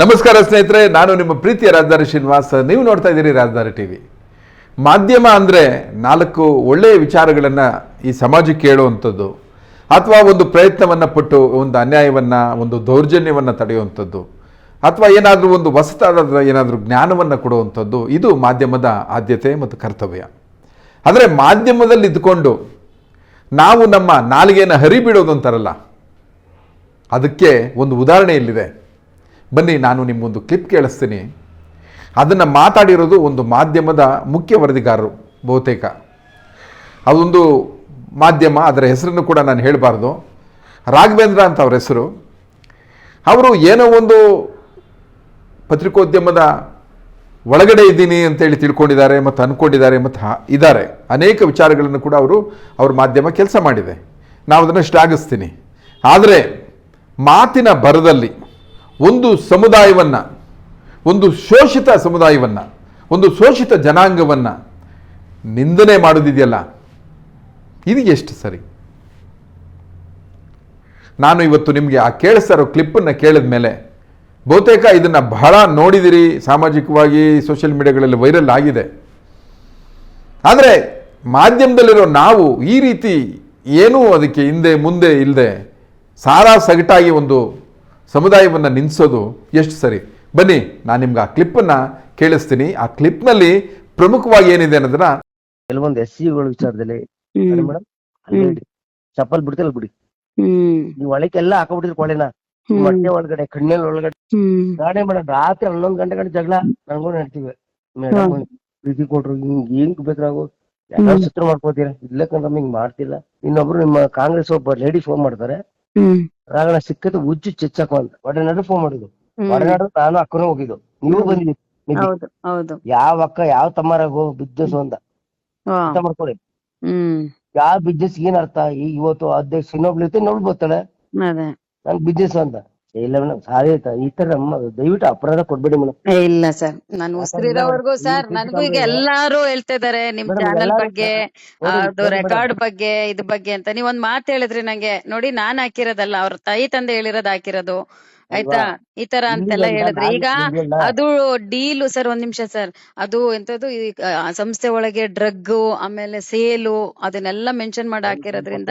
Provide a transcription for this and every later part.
ನಮಸ್ಕಾರ ಸ್ನೇಹಿತರೆ, ನಾನು ನಿಮ್ಮ ಪ್ರೀತಿಯ ರಾಜಧಾನಿ ಶ್ರೀನಿವಾಸ್. ನೀವು ನೋಡ್ತಾ ಇದ್ದೀರಿ ರಾಜಧಾನಿ ಟಿವಿ ಮಾಧ್ಯಮ ಅಂದರೆ ನಾಲ್ಕು ಒಳ್ಳೆಯ ವಿಚಾರಗಳನ್ನು ಈ ಸಮಾಜಕ್ಕೆ ಕೇಳುವಂಥದ್ದು, ಅಥವಾ ಒಂದು ಪ್ರಯತ್ನವನ್ನು ಪಟ್ಟು, ಒಂದು ಅನ್ಯಾಯವನ್ನು, ಒಂದು ದೌರ್ಜನ್ಯವನ್ನು ತಡೆಯುವಂಥದ್ದು, ಅಥವಾ ಏನಾದರೂ ಒಂದು ಹೊಸತಾದ ಏನಾದರೂ ಜ್ಞಾನವನ್ನು ಕೊಡುವಂಥದ್ದು, ಇದು ಮಾಧ್ಯಮದ ಆದ್ಯತೆ ಮತ್ತು ಕರ್ತವ್ಯ. ಆದರೆ ಮಾಧ್ಯಮದಲ್ಲಿ ಇದ್ಕೊಂಡು ನಾವು ನಮ್ಮ ನಾಲಿಗೆಯನ್ನು ಹರಿಬಿಡೋದು ಅಂತಾರಲ್ಲ, ಅದಕ್ಕೆ ಒಂದು ಉದಾಹರಣೆ ಇಲ್ಲಿದೆ. ಬನ್ನಿ, ನಾನು ನಿಮ್ಮೊಂದು ಕ್ಲಿಪ್ ಕೇಳಿಸ್ತೀನಿ. ಅದನ್ನು ಮಾತಾಡಿರೋದು ಒಂದು ಮಾಧ್ಯಮದ ಮುಖ್ಯ ವರದಿಗಾರರು, ಬಹುತೇಕ. ಅದೊಂದು ಮಾಧ್ಯಮ, ಅದರ ಹೆಸರನ್ನು ಕೂಡ ನಾನು ಹೇಳಬಾರ್ದು. ರಾಘವೇಂದ್ರ ಅಂತ ಅವ್ರ ಹೆಸರು. ಅವರು ಏನೋ ಒಂದು ಪತ್ರಿಕೋದ್ಯಮದ ಒಳಗಡೆ ಇದ್ದೀನಿ ಅಂತೇಳಿ ತಿಳ್ಕೊಂಡಿದ್ದಾರೆ, ಮತ್ತು ಅಂದ್ಕೊಂಡಿದ್ದಾರೆ ಮತ್ತು ಇದ್ದಾರೆ. ಅನೇಕ ವಿಚಾರಗಳನ್ನು ಕೂಡ ಅವರು ಅವ್ರ ಮಾಧ್ಯಮ ಕೆಲಸ ಮಾಡಿದೆ. ನಾವು ಅದನ್ನು ಶ್ಲಾಘಿಸ್ತೀನಿ. ಆದರೆ ಮಾತಿನ ಭರದಲ್ಲಿ ಒಂದು ಸಮುದಾಯವನ್ನು, ಒಂದು ಶೋಷಿತ ಸಮುದಾಯವನ್ನು, ಒಂದು ಶೋಷಿತ ಜನಾಂಗವನ್ನು ನಿಂದನೆ ಮಾಡೋದಿದೆಯಲ್ಲ? ಇದು ಎಷ್ಟು ಸರಿ? ನಾನು ಇವತ್ತು ನಿಮಗೆ ಆ ಕೇಳಿಸ್ತಾ ಇರೋ ಕ್ಲಿಪ್ಪನ್ನು ಕೇಳಿದ ಮೇಲೆ ಬಹುತೇಕ ಇದನ್ನು ಬಹಳ ನೋಡಿದಿರಿ, ಸಾಮಾಜಿಕವಾಗಿ ಸೋಷಿಯಲ್ ಮೀಡಿಯಾಗಳಲ್ಲಿ ವೈರಲ್ ಆಗಿದೆ. ಆದರೆ ಮಾಧ್ಯಮದಲ್ಲಿರೋ ನಾವು ಈ ರೀತಿ ಏನೂ ಅದಕ್ಕೆ ಹಿಂದೆ ಮುಂದೆ ಇಲ್ಲದೆ ಸಾರಾ ಸಗಟಾಗಿ ಒಂದು ಸಮುದಾಯವನ್ನು ನಿಲ್ಲಿಸೋದು ಎಷ್ಟು ಸರಿ. ಬನ್ನಿ ನಾನು ನಿಮ್ಗೆ ಆ ಕ್ಲಿಪ್ಪನ್ನು ಕೇಳಿಸ್ತೀನಿ. ಆ ಕ್ಲಿಪ್ನಲ್ಲಿ ಪ್ರಮುಖವಾಗಿ ಏನಿದೆ ಅನ್ನೋದನ್ನ ಕೆಲವೊಂದು ಎಸ್ ಸಿಗಳ ವಿಚಾರದಲ್ಲಿ ಚಪ್ಪಲ್ ಬಿಡ್ತಲ್ಲ ಬಿಡಿ. ನೀವು ಒಳಕ್ಕೆಲ್ಲ ಹಾಕೊಂಡ್ಬಿಟ್ಟಿರಿ ಕೊಳೆನ. ಹ್ಮ್. ಮೊಟ್ಟೆ ಒಳಗಡೆ ಕಣ್ಣಲ್ಲಿ ಒಳಗಡೆ. ಗಾಡಿ ಮೇಡಮ್ ರಾತ್ರಿ ಹನ್ನೊಂದು ಗಂಟೆ ಗಂಟೆ ಜಗಳ ನಂಗೂ ನಡ್ತೀವಿ ಮೇಡಮ್ ಪ್ರೀತಿ ಕೊಟ್ರು ಹಿಂಗ್ ಏನ್ ಬೇಕಾಗು ಯಾರು ಚಿತ್ರ ಮಾಡ್ಕೋತೀರ? ಇಲ್ಲ ಕಂಡ್ರೆ ಹಿಂಗ್ ಮಾಡ್ತಿಲ್ಲ. ಇನ್ನೊಬ್ರು ನಿಮ್ಮ ಕಾಂಗ್ರೆಸ್ ಒಬ್ಬ ಲೇಡಿ ಫೋನ್ ಮಾಡ್ತಾರೆ. ರಾಗಣ ಸಿಕ್ಕದ್ ಉಜ್ಜು ಚೆಚ್ಚಕ ಅಂತ ಒಡನಾಡು ಫೋನ್ ಮಾಡಿದ್ರು. ಒಡನಾಡು ನಾನು ಅಕ್ಕನೂ ಹೋಗಿದ್ದು. ನೀವು ಬಂದಿದ್ದೀನಿ ಹೌದು ಹೌದು. ಯಾವ ಅಕ್ಕ ಯಾವ ತಮ್ಮರಾಗೋ ಬಿಸ್ನೆಸ್ ಅಂತ ವಾ. ಅರ್ಥ ಮಾಡ್ಕೊಳ್ಳಿ. ಹ್ಮ್. ಯಾವ ಬಿಸ್ನೆಸ್ ಏನ್ ಅರ್ಥ? ಈಗ ಇವತ್ತು ಅಧ್ಯಕ್ಷ ಇನ್ನೊಬ್ಳು ಇರ್ತೀನಿ ಅದೇ. ನನ್ ಬಿಸ್ನೆಸ್ ಅಂತ ಇಲ್ಲ ಮೇಡಮ್ ಸಾರಿ ಆಯ್ತಾ? ಈ ತರ ನಮ್ಮ ದಯವಿಟ್ಟು ಅಪರಾಧ ಕೊಡ್ಬೇಡಿ ಮೇಡಮ್ ಏ, ಇಲ್ಲ ಸರ್. ನಾನು ಉಸಿರಿರೋವರೆಗೂ ಸರ್ ನನಗೂ ಈಗ ಎಲ್ಲಾರು ಹೇಳ್ತಾ ಇದಾರೆ ನಿಮ್ ಚಾನೆಲ್ ಎಲ್ಲಾರು ಬಗ್ಗೆ ನೋಡಿ, ಅದು ರೆಕಾರ್ಡ್ ಬಗ್ಗೆ ಇದ್ ಬಗ್ಗೆ ಅಂತ. ನೀವ್ ಒಂದ್ ಮಾತ್ ಹೇಳಿದ್ರಿ ನಂಗೆ ನೋಡಿ ನಾನ್ ಹಾಕಿರೋದಲ್ಲ ಅವ್ರ ತಾಯಿ ತಂದೆ ಹೇಳಿರೋದ್ ಹಾಕಿರೋದು. ಆಯ್ತಾ? ಈ ತರ ಅಂತೆಲ್ಲ ಹೇಳಿದ್ರೆ ಈಗ ಅದು ಡೀಲು ಸರ್ ಒಂದ್ ನಿಮಿಷ ಸರ್. ಅದು ಎಂತದ್ದು ಈ ಆ, ಸಂಸ್ಥೆ ಒಳಗೆ ಡ್ರಗ್ ಆಮೇಲೆ ಸೇಲು ಅದನ್ನೆಲ್ಲ ಮೆನ್ಷನ್ ಮಾಡಿ ಹಾಕಿರೋದ್ರಿಂದ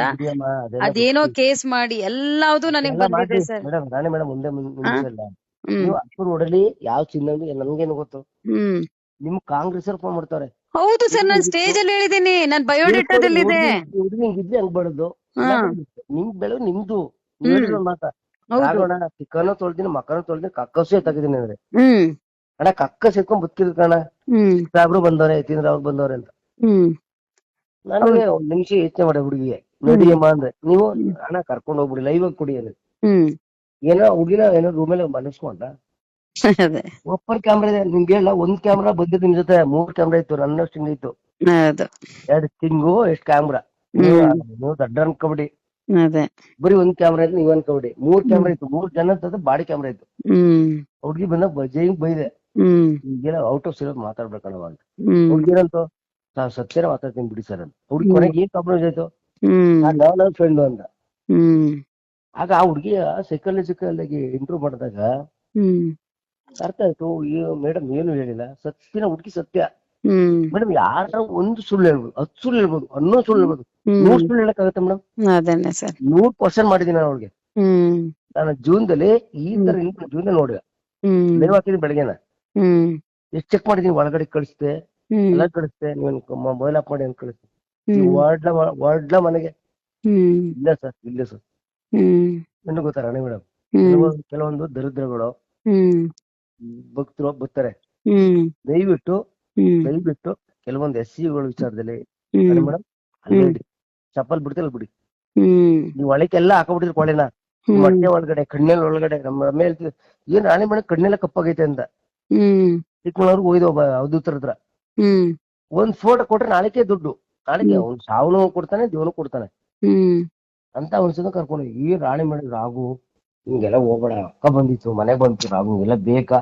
ಅದೇನೋ ಕೇಸ್ ಮಾಡಿ ಎಲ್ಲಾವುದು ನನಗ್ ಬಂದಿದೆ ಸರ್. ಮೇಡಮ್ ರಾಣಿ ಮೇಡಮ್ ಮುಂದೆ ಮುಂದೆ ನಿಮಿಷ ಇಲ್ಲ ಹ್ಮ್. ನೀವು ಅಪ್ಪನ ಹೊಡಲಿ ಯಾವ ಚಿನ್ನ ನಮ್ಗೇನು ಗೊತ್ತು? ಹ್ಮ್. ನಿಮ್ ಕಾಂಗ್ರೆಸ್ ಫೋನ್ ಮಾಡ್ತಾರೆ. ಹೌದು ಸರ್ ನಾನ್ ಸ್ಟೇಜ್ ಅಲ್ಲಿ ಹೇಳಿದೀನಿ ನನ್ ಬಯೋಡೇಟಾದಲ್ಲಿದೆ ಹುಡುಗಿ ಹಂಗ್ ಬಡದು ಹಾ. ನಿಮ್ ಬೆಳೆ ನಿಮ್ದು. ಹ್ಮ್. ನೀವ್ ಹೇಳಿರೋ ಮಾತ. ರಾಘವಣ್ಣ ಚಿಕ್ಕನು ತೊಳ್ದಿನಿ ಮಕ್ಕನು ತೊಳ್ದಿನಿ ಕಕ್ಕಸು ಎತ್ತಾಕಿದೀನಿ ಅಂದ್ರೆ. ಹ್ಮ್. ಅಣ್ಣ ಕಕ್ಕ ಸಿಕ್ಕೊಂಡ್ ಬದುಕಿದ್ರು ಕಣ ಹ್ಮ್. ಸಾಬ್ರು ಬಂದವ್ರೆ ಯತೀಂದ್ರ ಅವ್ರು ಬಂದವ್ರೆ ಅಂತ. ಹ್ಮ್. ನನಗೆ ಒಂದ್ ನಿಮಿಷ ಯೋಚನೆ ಮಾಡಿ ಹುಡುಗಿಗೆ. ನಡಿಯಮ್ಮ ಅಂದ್ರೆ. ನೀವು ಹಣ ಕರ್ಕೊಂಡ್ ಹೋಗ್ಬಿಡಿ ಲೈವ್ ಆಗಿ ಕೊಡಿ ಅಂದ್ರೆ. ಹ್ಮ್. ಏನೋ ಹುಡುಗಿನ ಏನೋ ರೂಮಲ್ಲಿ ಮನಸ್ಕೊಂಡ ಅದೇ. ಓಪನ್ ಕ್ಯಾಮ್ರಾ ಇದೆ. ನಿಮ್ಗೆ ಹೇಳ ಒಂದ್ ಕ್ಯಾಮ್ರಾ ಬಂದಿದ್ದು ನಿಮ್ ಜೊತೆ ಮೂರ್ ಕ್ಯಾಮ್ರಾ ಇತ್ತು ನನ್ನಷ್ಟು ಹಿಂಗ್ ಇತ್ತು. ಹೌದು. ಎರಡ್ ತಿಂಗು ಎಷ್ಟ್ ಕ್ಯಾಮ್ರಾ ಹ್ಮ್. ನೀವು ದಡ್ಡ ಅನ್ಕೊಬಿಡಿ. ಅದೇ. ಬರೀ ಒಂದ್ ಕ್ಯಾಮ್ರಾ ಇತ್ತು ನೀವ್ ಕೌಡಿ ಮೂರ್ ಕ್ಯಾಮ್ರಾ ಇತ್ತು ಮೂರ್ ಜನ ಬಾಡಿ ಕ್ಯಾಮ್ರಾ ಇತ್ತು. ಹ್ಮ್. ಹುಡುಗಿ ಬಂದ ಜೈನ್ ಬೈದೆ ಹ್ಮ್. ಈಗೆಲ್ಲ ಔಟ್ ಆಫ್ ಸಿರೋದ್ ಮಾತಾಡ್ಬೇಕಣವ ಅಂತ ಹ್ಮ್. ಹುಡುಗಿರಂತೂ ಸತ್ಯರ ಮಾತಾಡ್ತೀನಿ ಬಿಡಿ ಸರ್ ಅಂತ. ಹುಡುಗಿ ಹ್ಮ್. ಕೊನೆಗೆ ಏನ್ ಕಾಂಪ್ರಮೈಸ್ ಆಯ್ತು? ಹ್ಮ್. ನಾವ್ ನನ್ ಫ್ರೆಂಡ್ ಅಂತ. ಹ್ಮ್. ಆಗ ಆ ಹುಡುಗಿಯ ಸೈಕಾಲಜಿಕಲ್ ಆಗಿ ಇಂಪ್ರೂವ್ ಮಾಡಿದಾಗ ಹ್ಮ್. ಅರ್ಥ ಆಯ್ತು ಮೇಡಮ್ ಏನು ಹೇಳಿಲ್ಲ. ಸತ್ಯನ ಹುಡ್ಗಿ ಸತ್ಯ. ಮೇಡಮ್ ಯಾರ ಒಂದು ಸುಳ್ಳು ಹೇಳ್ಬೋದು ಹತ್ತು ಸುಳ್ಳು ಹೇಳ್ಬೋದು ಹನ್ನೊಂದು ಸುಳ್ಳು ಹೇಳ್ಬೋದು. ನೂರ್ ಸುಳ್ಳು ಹೇಳಕ್ಕಾಗತ್ತೆ ಮೇಡಮ್? ಅದನ್ನೇ ಸರ್. ನೂರ್ ಕ್ವಶನ್ ಮಾಡಿದೀನಿ ನಾನು ಅವ್ಳಿಗೆ ಹ್ಮ್. ನಾನು ಜೂನ್ದಲ್ಲಿ ಈ ತರ ಜೀವನದಲ್ಲಿ ನೋಡಿ ಹ್ಮ್. ಲೈವ್ ಹಾಕಿದೀನಿ ಬೆಳಗ್ಗೆನ ಎಷ್ಟ್ ಚೆಕ್ ಮಾಡಿದೀನಿ ಒಳಗಡೆ ಕಳಿಸ್ದೆ ಎಲ್ಲ ಕಳಿಸ್ದೆ ನೀವು ಮೊಬೈಲ್ ಆಫ್ ಮಾಡಿ ಅಂತ ಕಳಿಸ್ದೆ. ವರ್ಡ್ ವರ್ಡ್ಲ ವರ್ಡ್ಲ ಮನೆಗೆ. ಹ್ಮ್. ಇಲ್ಲ ಸರ್ ಇಲ್ಲ ಸರ್. ನನಗೆ ಗೊತ್ತಾರ ಮೇಡಮ್. ಕೆಲವೊಂದು ದರಿದ್ರಗಳು ಭಕ್ತರು ಬರ್ತಾರೆ. ಹ್ಮ್. ದಯವಿಟ್ಟು ದಯವಿಟ್ಟು ಕೆಲವೊಂದು ಎಸ್ ಸಿಗಳ ವಿಚಾರದಲ್ಲಿ ಮೇಡಮ್ ಅಲ್ಲೇ ಚಪ್ಪಲ್ ಬಿಡ್ತಿಲ್ಲ ಬಿಡಿ. ನೀವು ಒಳಕ್ಕೆಲ್ಲ ಹಾಕೊಂಡ್ಬಿಟ್ಟಿರಿ ಕೊಳೆನ. ಹ್ಮ್. ಮೊಟ್ಟೆ ಒಳಗಡೆ ಕಣ್ಣೆಲ್ಲ ಒಳಗಡೆ ನಮ್ಮ ಮೇಲೆ ಹೇಳ್ತಿದ್ರು ಏನ್ ರಾಣಿ ಮೇಡಮ್ ಕಣ್ಣೆಲ್ಲ ಕಪ್ಪಾಗೈತೆ ಅಂತ ಹ್ಮ್. ಚಿಕ್ಕಮಗಳೂರ್ಗೆ ಹೋಯ್ದು ಒಬ್ಬ ಅವಧೂತರ ಹತ್ರ. ಒಂದ್ ಫೋಟೋ ಕೊಟ್ರೆ ನಾಳೆಗೆ ದುಡ್ಡು. ನಾಳೆಗೆ ಅವ್ನ್ ಸಾವನು ಕೊಡ್ತಾನೆ ದೇವನು ಕೊಡ್ತಾನೆ. ಹ್ಮ್. ಅಂತ ಅನ್ಸದ ಕರ್ಕೊಂಡು ಈ ರಾಣಿ ಮೇಡಮ್ ರಾಗು ಹಿಂಗೆಲ್ಲ ಹೋಗ್ಬೇಡ. ಅಕ್ಕ ಬಂದಿತ್ತು ಮನೆಗ್ ಬಂತು ರಾಗು ಎಲ್ಲ ಬೇಕಾ?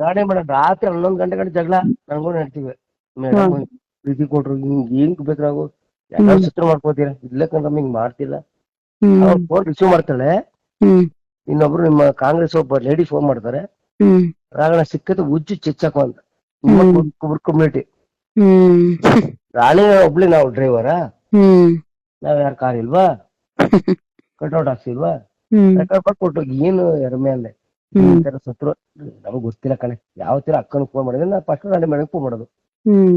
ರಾಣಿ ಮೇಡಮ್ ರಾತ್ರಿ ಹನ್ನೊಂದ್ ಗಂಟೆ ಗಂಟೆ ಜಗಳ ನಮಗೂ ನಡ್ತೀವಿ. ಮೇಡಮ್ ಪ್ರೀತಿ ಕೊಟ್ರು ಹಿಂಗ್ ಏನ್ ಬೇಕಾಗು ಯಾರು ಸುತ್ತ ಮಾಡ್ಕೋತೀರ? ಇಲ್ಲ ಕಂಡ್ರೆ ಹಿಂಗ್ ಮಾಡ್ತಿಲ್ಲ. ಅವ್ರು ಫೋನ್ ರಿಸೀವ್ ಮಾಡ್ತಾಳೆ. ಇನ್ನೊಬ್ರು ನಿಮ್ಮ ಕಾಂಗ್ರೆಸ್ ಒಬ್ಬ ಲೇಡಿ ಫೋನ್ ಮಾಡ್ತಾರೆ. ರಾಗಣ ಸಿಕ್ಕದ ಉಜ್ಜು ಚೆಚ್ಚಕು ಅಂತ. ಕಮ್ಯುನಿಟಿ ರಾಣಿ ಒಬ್ಳಿ ನಾವು ಡ್ರೈವರ ನಾವ್ ಯಾರ ಕಾರ್ ಇಲ್ವಾ? ಕಟ್ಔಟ್ ಹಾಕ್ಸಿಲ್ವಾ? ರೆಕಾರ್ಡ್ ಕೊಟ್ಟು ಏನು ಎರಮೆ ತರ ಸತ್ರು ನಮಗ್ ಗೊತ್ತಿಲ್ಲ ಕಣೆ. ಯಾವ ತರ ಅಕ್ಕನ ಫೋನ್ ಮಾಡಿದ್ರೆ ನಾ ಫಸ್ಟ್ ರಾಣಿ ಮೇಡಮ್ ಫೋನ್ ಮಾಡೋದು.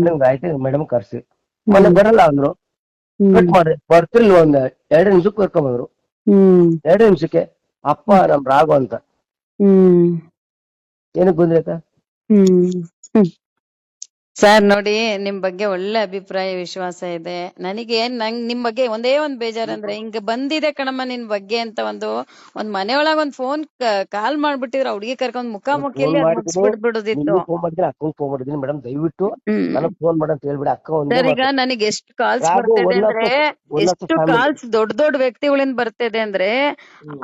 ನಂಗೆ ಆಯ್ತು ಮೇಡಮ್ ಕರ್ಸಿ. ಮೊನ್ನೆ ಬರಲ್ಲ ಅಂದ್ರು. ಕಟ್ ಮಾಡಿ ಬರ್ತಿರ್ಲಿಲ್ಲ ಒಂದ್ ಎರಡು ನಿಮಿಷಕ್ಕೆ ಕರ್ಕೊಂಡ್ ಬಂದ್ರು. ಹ್ಮ್. ಎರಡು ನಿಮಿಷಕ್ಕೆ ಅಪ್ಪ ನಮ್ ರಾಘು ಅಂತ. ಹ್ಮ್. ಏನಕ್ ಬಂದ್ರಿ ಅಕ್ಕ? ಸರ್ ನೋಡಿ ನಿಮ್ ಬಗ್ಗೆ ಒಳ್ಳೆ ಅಭಿಪ್ರಾಯ ವಿಶ್ವಾಸ ಇದೆ. ನನಗೆ ನಂಗ್ ನಿಮ್ ಬಗ್ಗೆ ಒಂದೇ ಒಂದ್ ಬೇಜಾರಂದ್ರೆ ಹಿಂಗ್ ಬಂದಿದೆ ಕಣಮ್ಮ ನಿನ್ ಬಗ್ಗೆ ಅಂತ ಒಂದು ಒಂದ್ ಮನೆಯೊಳಗ ಒಂದ್ ಫೋನ್ ಕಾಲ್ ಮಾಡ್ಬಿಟ್ಟಿದ್ರ ಹುಡುಗಿ ಕರ್ಕೊಂಡ್ ಮುಖಾಮುಖಿಯಲ್ಲಿ ಅದ್ ಫೋನ್ ಅಕ್ಕಂಗ್ ಮೇಡಮ್ ದಯವಿಟ್ಟು ನನಗ್ ಫೋನ್ ಮಾಡ ಅಂತ ಹೇಳ್ಬಿಡಿ ಅಕ್ಕ ಒಂದ್ ಸರ್ ಈಗ. ನನಗೆ ಎಷ್ಟು ಕಾಲ್ಸ್ ಬರ್ತಿದೆ ಅಂದ್ರೆ ಎಷ್ಟು ಕಾಲ್ಸ್ ದೊಡ್ಡ ದೊಡ್ಡ ವ್ಯಕ್ತಿಗಳಿಂದ ಬರ್ತಿದೆ ಅಂದ್ರೆ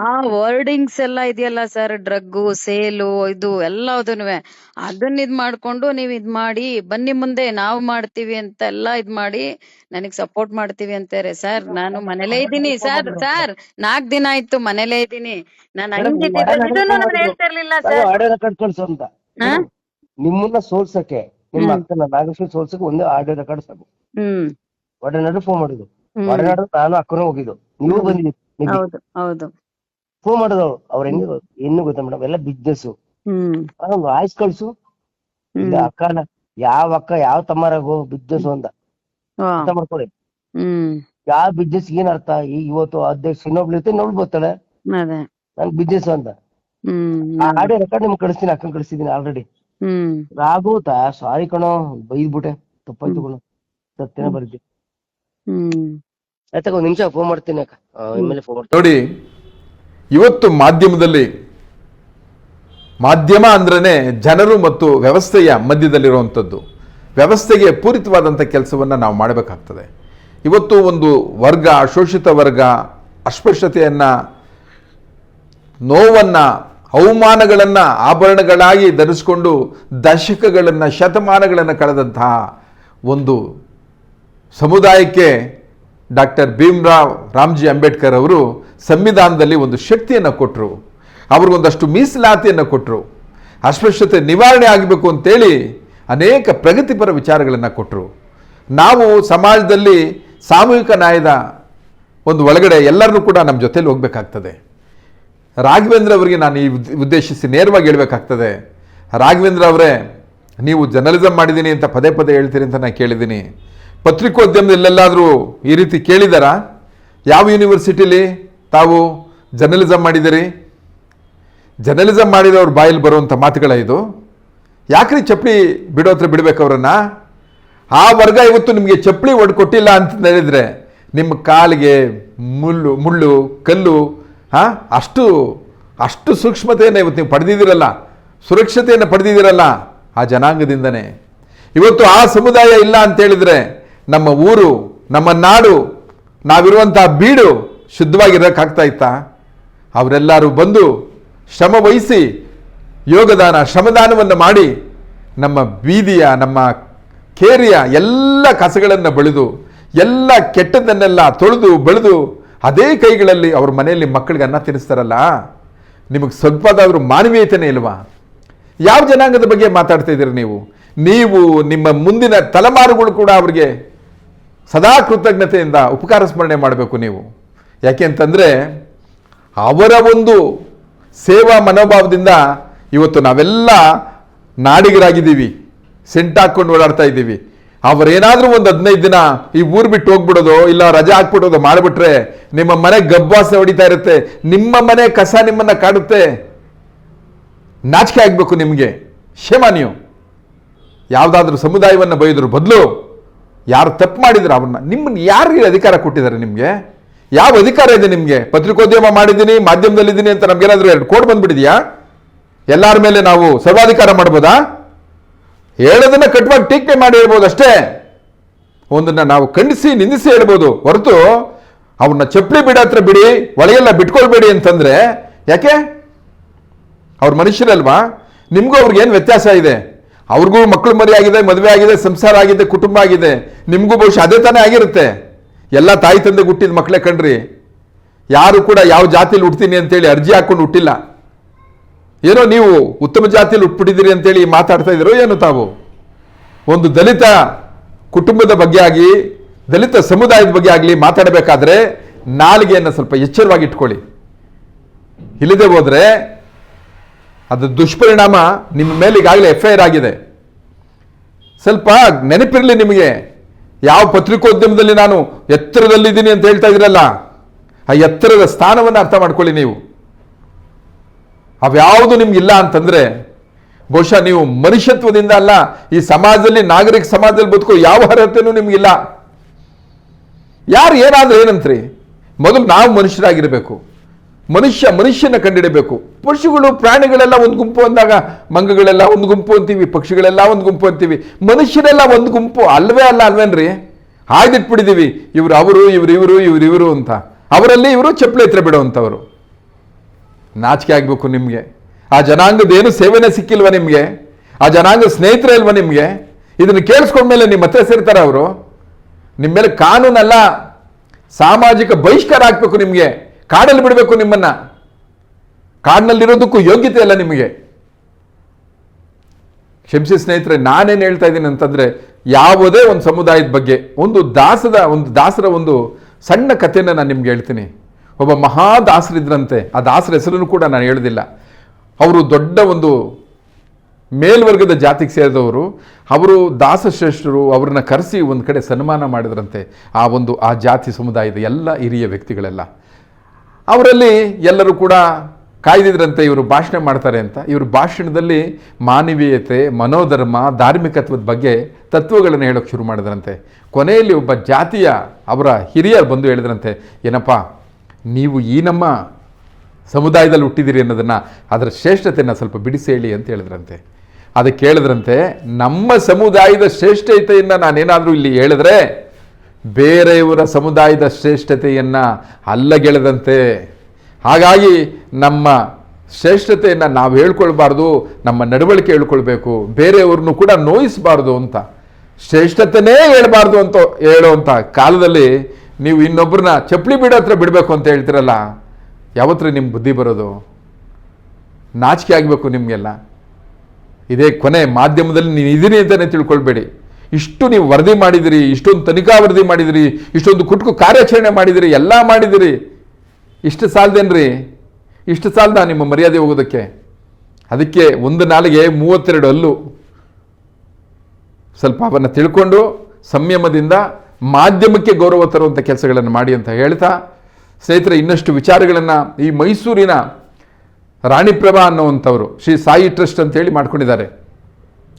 ಆ ವರ್ಡಿಂಗ್ಸ್ ಎಲ್ಲ ಇದೆಯಲ್ಲ ಸರ್ ಡ್ರಗ್ ಸೇಲು ಇದು ಎಲ್ಲ ಅದನ್ನ ಇದ್ ಮಾಡ್ಕೊಂಡು ನೀವ್ ಇದ್ ಮಾಡಿ ಬನ್ನಿ ಮುಂದೆ ನಾವು ಮಾಡ್ತೀವಿ ಅಂತ ಎಲ್ಲಾ ಇದ್ ಮಾಡಿ ನನಗ್ ಸಪೋರ್ಟ್ ಮಾಡ್ತೀವಿ ಅಂತಾರೆ. ಸರ್ ನಾನು ಮನೇಲೆ ಇದ್ದೀನಿ. ಸರ್ ಸರ್ ನಾಕ್ ದಿನ ಆಯ್ತು ಮನೇಲೆ ಇದ್ದೀನಿ. ನಾನ್ ಹೇಳ್ತಾ ಇರ್ಲಿಲ್ಲ ಸರ್ ಅಂತ ಹಾ? ನಿಮ್ಮನ್ನ ಸೋಲ್ಸಕ್ಕೆ ನಿಮ್ಮ. ಅಕ್ಕನ ನಾಗೇಶ್ವರಿ ಸೋಲ್ಸಕ್ಕೆ ಒಂದೇ ಆಡಿಯೋ ರೆಕಾರ್ಡ್ ಸಾಕು ಹ್ಮ್. ಒಡನಾಡು ಫೋನ್ ಮಾಡಿದ್ರು ಹ್ಮ್. ಒಡನಾಡು ನಾನು ಅಕ್ಕನ ಹೋಗಿದ್ದು. ನೀವು ಬಂದಿದ್ದೀನಿ ಹೌದು ಹೌದು. ಫೋನ್ ಮಾಡಿದ್ರು ಅವ್ರ. ಹೆಂಗ್ ಇನ್ನು ಗೊತ್ತಾ ಮೇಡಮ್ ಎಲ್ಲ ಬಿಸ್ನೆಸ್ ಹ್ಮ್. ವಾಯ್ಸ್ ಕಳ್ಸು. ಹ್ಮ್. ಅಕ್ಕನ ಯಾವ ಅಕ್ಕ ಯಾವ ತಮ್ಮರಾಗ ಬಿಸ್ನೆಸ್ ಅಂತ ವಾ. ಅರ್ಥ ಮಾಡ್ಕೊಳ್ಳಿ. ಹ್ಮ್. ಯಾವ ಬಿಸ್ನೆಸ್ ಏನ್ ಅರ್ಥ? ಈಗ ಇವತ್ತು ಅಧ್ಯಕ್ಷ ಇನ್ನೊಬ್ಳು ಇನ್ನೊಬ್ಳು ಬರ್ತಾಳೆ. ಅದೇ. ನನ್ ಬಿಸ್ನೆಸ್ ಅಂತ ಹ್ಮ್ ಆ ಆಡಿಯೋ ರೆಕಾರ್ಡ್ ನಿಮ್ಗೆ ಕಳಿಸ್ತೀನಿ ಅಕ್ಕ ಕಳಿಸಿದೀನಿ ಆಲ್ರೆಡಿ ಹ್ಮ್. ರಾಘೂತ ಸಾರಿ ಕಣೋ ಬೈದ್ಬಿಟ್ಟೆ. ತಪ್ಪಾಯ್ತು ಕಣೋ. ಸತ್ಯನ ಬರೀತಿ ಹ್ಮ್. ಆಯ್ತಕ್ಕ ಒಂದ್ ನಿಮಿಷ ಫೋನ್ ಮಾಡ್ತೀನಿ ಅಕ್ಕ. ಫೋನ್ ಮಾಡ್ತೀನಿ. ನೋಡಿ ಇವತ್ತು ಮಾಧ್ಯಮದಲ್ಲಿ ಮಾಧ್ಯಮ ಅಂದ್ರೇ ಜನರು ಮತ್ತು ವ್ಯವಸ್ಥೆಯ ಮಧ್ಯದಲ್ಲಿರುವಂಥದ್ದು. ವ್ಯವಸ್ಥೆಗೆ ಪೂರಿತವಾದಂಥ ಕೆಲಸವನ್ನು ನಾವು ಮಾಡಬೇಕಾಗ್ತದೆ. ಇವತ್ತು ಒಂದು ವರ್ಗ, ಶೋಷಿತ ವರ್ಗ, ಅಸ್ಪೃಶ್ಯತೆಯನ್ನು, ನೋವನ್ನು, ಅವಮಾನಗಳನ್ನು, ಆಭರಣಗಳಾಗಿ ಧರಿಸಿಕೊಂಡು ದಶಕಗಳನ್ನು, ಶತಮಾನಗಳನ್ನು ಕಳೆದಂತಹ ಒಂದು ಸಮುದಾಯಕ್ಕೆ ಡಾಕ್ಟರ್ ಭೀಮ್ರಾವ್ ರಾಮ್ಜಿ ಅಂಬೇಡ್ಕರ್ ಅವರು ಸಂವಿಧಾನದಲ್ಲಿ ಒಂದು ಶಕ್ತಿಯನ್ನು ಕೊಟ್ಟರು ಅವ್ರಿಗೊಂದಷ್ಟು ಮೀಸಲಾತಿಯನ್ನು ಕೊಟ್ಟರು ಅಸ್ಪೃಶ್ಯತೆ ನಿವಾರಣೆ ಆಗಬೇಕು ಅಂತೇಳಿ ಅನೇಕ ಪ್ರಗತಿಪರ ವಿಚಾರಗಳನ್ನು ಕೊಟ್ಟರು ನಾವು ಸಮಾಜದಲ್ಲಿ ಸಾಮೂಹಿಕ ನ್ಯಾಯದ ಒಂದು ಒಳಗಡೆ ಎಲ್ಲರನ್ನೂ ಕೂಡ ನಮ್ಮ ಜೊತೆಯಲ್ಲಿ ಹೋಗಬೇಕಾಗ್ತದೆ. ರಾಘವೇಂದ್ರ ಅವರಿಗೆ ನಾನು ಈ ಉದ್- ಉದ್ದೇಶಿಸಿ ನೇರವಾಗಿ ಹೇಳಬೇಕಾಗ್ತದೆ. ರಾಘವೇಂದ್ರ ಅವರೇ, ನೀವು ಜರ್ನಲಿಸಮ್ ಮಾಡಿದ್ದೀನಿ ಅಂತ ಪದೇ ಪದೇ ಹೇಳ್ತೀರಿ ಅಂತ ನಾನು ಕೇಳಿದ್ದೀನಿ. ಪತ್ರಿಕೋದ್ಯಮದಲ್ಲೆಲ್ಲಾದರೂ ಈ ರೀತಿ ಕೇಳಿದಾರಾ? ಯಾವ ಯೂನಿವರ್ಸಿಟಿಲಿ ತಾವು ಜರ್ನಲಿಸಮ್ ಮಾಡಿದಿರಿ ಜರ್ನಲಿಸಮ್ ಮಾಡಿದವ್ರ ಬಾಯಲ್ಲಿ ಬರುವಂಥ ಮಾತುಗಳ ಇದು. ಯಾಕ್ರಿ ಚಪ್ಪಲಿ ಬಿಡೋತ್ರ ಬಿಡಬೇಕು ಅವ್ರನ್ನ ಆ ವರ್ಗ ಇವತ್ತು ನಿಮಗೆ ಚಪ್ಪಲಿ ಒಡ್ಕೊಟ್ಟಿಲ್ಲ ಅಂತ ಹೇಳಿದರೆ ನಿಮ್ಮ ಕಾಲಿಗೆ ಮುಳ್ಳು ಮುಳ್ಳು, ಕಲ್ಲು, ಹಾಂ, ಅಷ್ಟು ಅಷ್ಟು ಸೂಕ್ಷ್ಮತೆಯನ್ನು ಇವತ್ತು ನೀವು ಪಡೆದಿದ್ದೀರಲ್ಲ, ಸುರಕ್ಷತೆಯನ್ನು ಪಡೆದಿದ್ದೀರಲ್ಲ ಆ ಜನಾಂಗದಿಂದನೇ. ಇವತ್ತು ಆ ಸಮುದಾಯ ಇಲ್ಲ ಅಂತೇಳಿದರೆ ನಮ್ಮ ಊರು, ನಮ್ಮ ನಾಡು ನಾವಿರುವಂಥ ಬೀಡು ಶುದ್ಧವಾಗಿರೋಕ್ಕಾಗ್ತಾ ಇತ್ತಾ? ಅವರೆಲ್ಲರೂ ಬಂದು ಶ್ರಮ ವಹಿಸಿ ಯೋಗದಾನ, ಶ್ರಮದಾನವನ್ನು ಮಾಡಿ ನಮ್ಮ ಬೀದಿಯ, ನಮ್ಮ ಕೇರಿಯ ಎಲ್ಲ ಕಸಗಳನ್ನು ಬಳಿದು, ಎಲ್ಲ ಕೆಟ್ಟದನ್ನೆಲ್ಲ ತೊಳೆದು, ಬೆಳೆದು ಅದೇ ಕೈಗಳಲ್ಲಿ ಅವ್ರ ಮನೆಯಲ್ಲಿ ಮಕ್ಕಳಿಗೆ ಅನ್ನ ತಿನ್ನಿಸ್ತಾರಲ್ಲ, ನಿಮಗೆ ಸ್ವಲ್ಪದಾದರೂ ಮಾನವೀಯತೆನೇ ಇಲ್ವಾ? ಯಾವ ಜನಾಂಗದ ಬಗ್ಗೆ ಮಾತಾಡ್ತಾ ಇದ್ದೀರಿ ನೀವು? ನೀವು ನಿಮ್ಮ ಮುಂದಿನ ತಲೆಮಾರುಗಳು ಕೂಡ ಅವರಿಗೆ ಸದಾ ಕೃತಜ್ಞತೆಯಿಂದ ಉಪಕಾರ ಸ್ಮರಣೆ ಮಾಡಬೇಕು ನೀವು. ಯಾಕೆ ಅಂತಂದರೆ ಅವರ ಒಂದು ಸೇವಾ ಮನೋಭಾವದಿಂದ ಇವತ್ತು ನಾವೆಲ್ಲ ನಾಡಿಗರಾಗಿದ್ದೀವಿ. ಸೆಂಟ್ ಹಾಕ್ಕೊಂಡು ಓಡಾಡ್ತಾ ಇದ್ದೀವಿ. ಅವರೇನಾದರೂ ಒಂದು ಹದಿನೈದು ದಿನ ಈ ಊರು ಬಿಟ್ಟು ಹೋಗ್ಬಿಡೋದು, ಇಲ್ಲ ರಜೆ ಹಾಕ್ಬಿಡೋದು ಮಾಡಿಬಿಟ್ರೆ ನಿಮ್ಮ ಮನೆ ಗಬ್ಬಾಸ ಹೊಡಿತಾ ಇರುತ್ತೆ, ನಿಮ್ಮ ಮನೆ ಕಸ ನಿಮ್ಮನ್ನ ಕಾಡುತ್ತೆ. ನಾಚಿಕೆ ಆಗಬೇಕು ನಿಮಗೆ. ಕ್ಷೇಮ ನೀವು. ಯಾವುದಾದ್ರೂ ಸಮುದಾಯವನ್ನು ಬೈದ್ರ ಬದಲು ಯಾರು ತಪ್ಪು ಮಾಡಿದ್ರು ಅವನ್ನ, ನಿಮ್ಮನ್ನು ಯಾರಿಗೆ ಅಧಿಕಾರ ಕೊಟ್ಟಿದ್ದಾರೆ ನಿಮಗೆ? ಯಾವ ಅಧಿಕಾರ ಇದೆ ನಿಮಗೆ? ಪತ್ರಿಕೋದ್ಯಮ ಮಾಡಿದ್ದೀನಿ, ಮಾಧ್ಯಮದಲ್ಲಿದ್ದೀನಿ ಅಂತ ನಮಗೇನಾದರೂ ಎರಡು ಕೋಡ್ ಬಂದ್ಬಿಟ್ಟಿದ್ಯಾ? ಎಲ್ಲರ ಮೇಲೆ ನಾವು ಸರ್ವಾಧಿಕಾರ ಮಾಡ್ಬೋದಾ? ಹೇಳೋದನ್ನ ಕಟ್ಟುವಾಗಿ ಟೀಕೆ ಮಾಡಿ ಹೇಳ್ಬೋದು ಅಷ್ಟೇ. ಒಂದನ್ನ ನಾವು ಖಂಡಿಸಿ, ನಿಂದಿಸಿ ಹೇಳ್ಬೋದು. ಹೊರತು ಅವ್ರನ್ನ ಚಪ್ಪಲಿ ಬಿಡ ಹತ್ರ ಬಿಡಿ ಒಳಗೆಲ್ಲ ಬಿಟ್ಕೊಳ್ಬೇಡಿ ಅಂತಂದ್ರೆ ಯಾಕೆ? ಅವ್ರ ಮನುಷ್ಯರಲ್ವಾ? ನಿಮಗೂ ಅವ್ರಿಗೆ ಏನು ವ್ಯತ್ಯಾಸ ಇದೆ? ಅವ್ರಿಗೂ ಮಕ್ಕಳು ಮರಿ ಆಗಿದೆ ಮದುವೆ ಆಗಿದೆ, ಸಂಸಾರ ಆಗಿದೆ, ಕುಟುಂಬ ಆಗಿದೆ. ನಿಮಗೂ ಬಹುಶಃ ಅದೇ ತಾನೇ ಆಗಿರುತ್ತೆ. ಎಲ್ಲ ತಾಯಿ ತಂದೆ ಹುಟ್ಟಿದ ಮಕ್ಕಳೇ ಕಣ್ರಿ. ಯಾರು ಕೂಡ ಯಾವ ಜಾತಿಲಿ ಹುಡ್ತೀನಿ ಅಂತೇಳಿ ಅರ್ಜಿ ಹಾಕೊಂಡು ಹುಟ್ಟಿಲ್ಲ. ಏನೋ ನೀವು ಉತ್ತಮ ಜಾತಿಯಲ್ಲಿ ಹುಟ್ಬಿಟ್ಟಿದ್ದೀರಿ ಅಂತೇಳಿ ಮಾತಾಡ್ತಾ ಇದ್ದೀರೋ ಏನು ತಾವು? ಒಂದು ದಲಿತ ಕುಟುಂಬದ ಬಗ್ಗೆ ಆಗಿ, ದಲಿತ ಸಮುದಾಯದ ಬಗ್ಗೆ ಆಗಲಿ ಮಾತಾಡಬೇಕಾದ್ರೆ ನಾಲಿಗೆಯನ್ನು ಸ್ವಲ್ಪ ಎಚ್ಚರವಾಗಿ ಇಟ್ಕೊಳ್ಳಿ. ಇಲ್ಲದೆ ಹೋದರೆ ಅದು ದುಷ್ಪರಿಣಾಮ ನಿಮ್ಮ ಮೇಲೆ ಈಗಾಗಲೇ ಎಫ್ ಐ ಆರ್ ಆಗಿದೆ. ಸ್ವಲ್ಪ ನೆನಪಿರಲಿ ನಿಮಗೆ. ಯಾವ ಪತ್ರಿಕೋದ್ಯಮದಲ್ಲಿ ನಾನು ಎತ್ತರದಲ್ಲಿದ್ದೀನಿ ಅಂತ ಹೇಳ್ತಾ ಇದ್ರಲ್ಲ ಆ ಎತ್ತರದ ಸ್ಥಾನವನ್ನು ಅರ್ಥ ಮಾಡ್ಕೊಳ್ಳಿ ನೀವು. ಅವ್ಯಾವುದು ನಿಮ್ಗಿಲ್ಲ ಅಂತಂದ್ರೆ, ಬಹುಶಃ ನೀವು ಮನುಷ್ಯತ್ವದಿಂದ ಅಲ್ಲ, ಈ ಸಮಾಜದಲ್ಲಿ ನಾಗರಿಕ ಸಮಾಜದಲ್ಲಿ ಬದುಕೋ ಯಾವ ಅರ್ಹತೆನೂ ನಿಮ್ಗಿಲ್ಲ. ಯಾರು ಏನಾದ್ರೂ ಏನಂತ್ರಿ, ಮೊದಲು ನಾವು ಮನುಷ್ಯರಾಗಿರಬೇಕು. ಮನುಷ್ಯ ಮನುಷ್ಯನ ಕಂಡಿಡಬೇಕು. ಪಶುಗಳು ಪ್ರಾಣಿಗಳೆಲ್ಲ ಒಂದು ಗುಂಪು ಅಂದಾಗ ಮಂಗಗಳೆಲ್ಲ ಒಂದು ಗುಂಪು ಅಂತೀವಿ, ಪಕ್ಷಿಗಳೆಲ್ಲ ಒಂದು ಗುಂಪು ಅಂತೀವಿ. ಮನುಷ್ಯರೆಲ್ಲ ಒಂದು ಗುಂಪು ಅಲ್ವೇ ಅಲ್ಲ ಅಲ್ವೇನ್ರಿ? ಹಾಯ್ದಿಟ್ಬಿಡಿದೀವಿ ಇವರು ಅವರು, ಇವರು ಇವರು ಇವರು ಇವರು ಅಂತ. ಅವರಲ್ಲಿ ಇವರು ಚಪ್ಪಲಿ ಹತ್ರ ಬಿಡುವಂಥವ್ರು. ನಾಚಿಕೆ ಆಗಬೇಕು ನಿಮಗೆ. ಆ ಜನಾಂಗದ ಏನು ಸೇವೆನೇ ಸಿಕ್ಕಿಲ್ವ ನಿಮಗೆ? ಆ ಜನಾಂಗ ಸ್ನೇಹಿತರೇ ಇಲ್ವ ನಿಮಗೆ? ಇದನ್ನು ಕೇಳಿಸ್ಕೊಂಡ್ಮೇಲೆ ನಿಮ್ಮ ಹತ್ರ ಸೇರ್ತಾರೆ ಅವರು. ನಿಮ್ಮ ಮೇಲೆ ಕಾನೂನಲ್ಲ ಸಾಮಾಜಿಕ ಬಹಿಷ್ಕಾರ ಆಗಬೇಕು ನಿಮಗೆ. ಕಾಡಲ್ಲಿ ಬಿಡಬೇಕು ನಿಮ್ಮನ್ನ. ಕಾಡಿನಲ್ಲಿರೋದಕ್ಕೂ ಯೋಗ್ಯತೆ ಅಲ್ಲ ನಿಮಗೆ. ಕ್ಷಮಿಸಿ ಸ್ನೇಹಿತರೆ, ನಾನೇನು ಹೇಳ್ತಾ ಇದ್ದೀನಿ ಅಂತಂದ್ರೆ, ಯಾವುದೇ ಒಂದು ಸಮುದಾಯದ ಬಗ್ಗೆ, ಒಂದು ದಾಸದ, ಒಂದು ದಾಸರ ಒಂದು ಸಣ್ಣ ಕಥೆಯನ್ನು ನಾನು ನಿಮ್ಗೆ ಹೇಳ್ತೀನಿ. ಒಬ್ಬ ಮಹಾ ದಾಸರಿದ್ರಂತೆ ಆ ದಾಸರ ಹೆಸರನ್ನು ಕೂಡ ನಾನು ಹೇಳೋದಿಲ್ಲ. ಅವರು ದೊಡ್ಡ ಒಂದು ಮೇಲ್ವರ್ಗದ ಜಾತಿಗೆ ಸೇರಿದವರು. ಅವರು ದಾಸಶ್ರೇಷ್ಠರು, ಅವ್ರನ್ನ ಕರೆಸಿ ಒಂದು ಕಡೆ ಸನ್ಮಾನ ಮಾಡಿದ್ರಂತೆ. ಆ ಒಂದು, ಆ ಜಾತಿ ಸಮುದಾಯದ ಎಲ್ಲ ಹಿರಿಯ ವ್ಯಕ್ತಿಗಳೆಲ್ಲ. ಅವರಲ್ಲಿ ಎಲ್ಲರೂ ಕೂಡ ಕಾಯ್ದಿದ್ರಂತೆ ಇವರು ಭಾಷಣ ಮಾಡ್ತಾರೆ ಅಂತ. ಇವರು ಭಾಷಣದಲ್ಲಿ ಮಾನವೀಯತೆ, ಮನೋಧರ್ಮ, ಧಾರ್ಮಿಕತ್ವದ ಬಗ್ಗೆ ತತ್ವಗಳನ್ನು ಹೇಳೋಕ್ಕೆ ಶುರು ಮಾಡಿದ್ರಂತೆ. ಕೊನೆಯಲ್ಲಿ ಒಬ್ಬ ಜಾತಿಯ ಅವರ ಹಿರಿಯರು ಬಂದು ಹೇಳಿದ್ರಂತೆ, ಏನಪ್ಪ, ನೀವು ಈ ನಮ್ಮ ಸಮುದಾಯದಲ್ಲಿ ಹುಟ್ಟಿದಿರಿ ಅನ್ನೋದನ್ನು, ಅದರ ಶ್ರೇಷ್ಠತೆಯನ್ನು ಸ್ವಲ್ಪ ಬಿಡಿಸಿ ಹೇಳಿ ಅಂತ ಹೇಳಿದ್ರಂತೆ. ಅದಕ್ಕೆ ಹೇಳಿದ್ರಂತೆ, ನಮ್ಮ ಸಮುದಾಯದ ಶ್ರೇಷ್ಠತೆಯನ್ನು ನಾನೇನಾದರೂ ಇಲ್ಲಿ ಹೇಳಿದ್ರೆ ಬೇರೆಯವರ ಸಮುದಾಯದ ಶ್ರೇಷ್ಠತೆಯನ್ನು ಅಲ್ಲಗೆಳೆದಂತೆ. ಹಾಗಾಗಿ ನಮ್ಮ ಶ್ರೇಷ್ಠತೆಯನ್ನು ನಾವು ಹೇಳ್ಕೊಳ್ಬಾರ್ದು, ನಮ್ಮ ನಡವಳಿಕೆ ಹೇಳ್ಕೊಳ್ಬೇಕು, ಬೇರೆಯವ್ರನ್ನು ಕೂಡ ನೋಯಿಸಬಾರ್ದು ಅಂತ. ಶ್ರೇಷ್ಠತೆನೇ ಹೇಳಬಾರ್ದು ಅಂತ ಹೇಳುವಂಥ ಕಾಲದಲ್ಲಿ ನೀವು ಇನ್ನೊಬ್ಬರನ್ನ ಚಪ್ಪಲಿ ಬಿಡೋ ಹತ್ರ ಬಿಡಬೇಕು ಅಂತ ಹೇಳ್ತಿರಲ್ಲ, ಯಾವತ್ತರ ನಿಮ್ಮ ಬುದ್ಧಿ ಬರೋದು? ನಾಚಿಕೆ ಆಗಬೇಕು ನಿಮಗೆಲ್ಲ. ಇದೇ ಕೊನೆ ಮಾಧ್ಯಮದಲ್ಲಿ ನೀನು ಇದೀನಿ ಅಂತಲೇ ತಿಳ್ಕೊಳ್ಬೇಡಿ. ಇಷ್ಟು ನೀವು ವರದಿ ಮಾಡಿದಿರಿ, ಇಷ್ಟೊಂದು ತನಿಖಾ ವರದಿ ಮಾಡಿದಿರಿ, ಇಷ್ಟೊಂದು ಕುಟುಕು ಕಾರ್ಯಾಚರಣೆ ಮಾಡಿದಿರಿ, ಎಲ್ಲ ಮಾಡಿದಿರಿ. ಇಷ್ಟು ಸಾಲದೇನ್ರಿ? ಇಷ್ಟು ಸಾಲದ ನಿಮ್ಮ ಮರ್ಯಾದೆ ಹೋಗೋದಕ್ಕೆ? ಅದಕ್ಕೆ ಒಂದು ನಾಲಿಗೆ ಮೂವತ್ತೆರಡು ಅಲ್ಲು ಸ್ವಲ್ಪ ಅವನ್ನ ತಿಳ್ಕೊಂಡು ಸಂಯಮದಿಂದ ಮಾಧ್ಯಮಕ್ಕೆ ಗೌರವ ತರುವಂಥ ಕೆಲಸಗಳನ್ನು ಮಾಡಿ ಅಂತ ಹೇಳ್ತಾ, ಸ್ನೇಹಿತರೆ, ಇನ್ನಷ್ಟು ವಿಚಾರಗಳನ್ನು ಈ ಮೈಸೂರಿನ ರಾಣಿಪ್ರಭಾ ಅನ್ನುವಂಥವರು, ಶ್ರೀ ಸಾಯಿ ಟ್ರಸ್ಟ್ ಅಂತೇಳಿ ಮಾಡ್ಕೊಂಡಿದ್ದಾರೆ.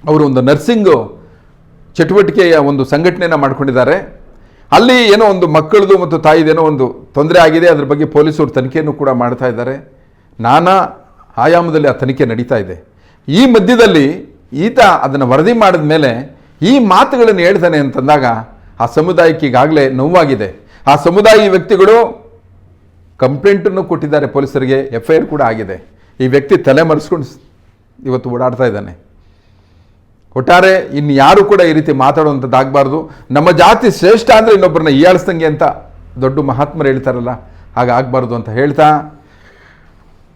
ಅವರು ಒಂದು ನರ್ಸಿಂಗು ಚಟುವಟಿಕೆಯ ಒಂದು ಸಂಘಟನೆಯನ್ನು ಮಾಡ್ಕೊಂಡಿದ್ದಾರೆ. ಅಲ್ಲಿ ಏನೋ ಒಂದು ಮಕ್ಕಳದು ಮತ್ತು ತಾಯಿದೇನೋ ಒಂದು ತೊಂದರೆ ಆಗಿದೆ, ಅದ್ರ ಬಗ್ಗೆ ಪೊಲೀಸರು ತನಿಖೆಯನ್ನು ಕೂಡ ಮಾಡ್ತಾ ಇದ್ದಾರೆ. ನಾನಾ ಆಯಾಮದಲ್ಲಿ ಆ ತನಿಖೆ ನಡೀತಾ ಇದೆ. ಈ ಮಧ್ಯದಲ್ಲಿ ಈತ ಅದನ್ನು ವರದಿ ಮಾಡಿದ ಮೇಲೆ ಈ ಮಾತುಗಳನ್ನು ಹೇಳ್ತಾನೆ ಅಂತಂದಾಗ ಆ ಸಮುದಾಯಕ್ಕೆ ಈಗಾಗಲೇ ನೋವಾಗಿದೆ. ಆ ಸಮುದಾಯ ವ್ಯಕ್ತಿಗಳು ಕಂಪ್ಲೇಂಟನ್ನು ಕೊಟ್ಟಿದ್ದಾರೆ ಪೊಲೀಸರಿಗೆ ಎಫ್ ಐ ಆರ್ ಕೂಡ ಆಗಿದೆ. ಈ ವ್ಯಕ್ತಿ ತಲೆ ಮರೆಸ್ಕೊಂಡು ಇವತ್ತು ಓಡಾಡ್ತಾ ಇದ್ದಾನೆ. ಒಟ್ಟಾರೆ ಇನ್ನು ಯಾರು ಕೂಡ ಈ ರೀತಿ ಮಾತಾಡುವಂಥದ್ದಾಗಬಾರ್ದು ನಮ್ಮ ಜಾತಿ ಶ್ರೇಷ್ಠ ಅಂದರೆ ಇನ್ನೊಬ್ಬರನ್ನ ಹೀಯಾಳಿಸ್ದಂಗೆ ಅಂತ ದೊಡ್ಡ ಮಹಾತ್ಮರು ಹೇಳ್ತಾರಲ್ಲ ಹಾಗಾಗಬಾರ್ದು ಅಂತ ಹೇಳ್ತಾ.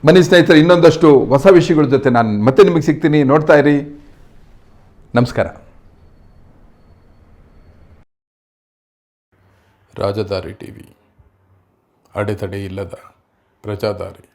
ಮನಿ ಸ್ನೇಹಿತರೆ, ಇನ್ನೊಂದಷ್ಟು ಹೊಸ ವಿಷಯಗಳ ಜೊತೆ ನಾನು ಮತ್ತೆ ನಿಮಗೆ ಸಿಗ್ತೀನಿ. ನೋಡ್ತಾ ಇರಿ. ನಮಸ್ಕಾರ. ರಾಜಧಾರಿ ಟಿ ವಿ ಅಡೆತಡೆ ಇಲ್ಲದ ಪ್ರಜಾದಾರಿ.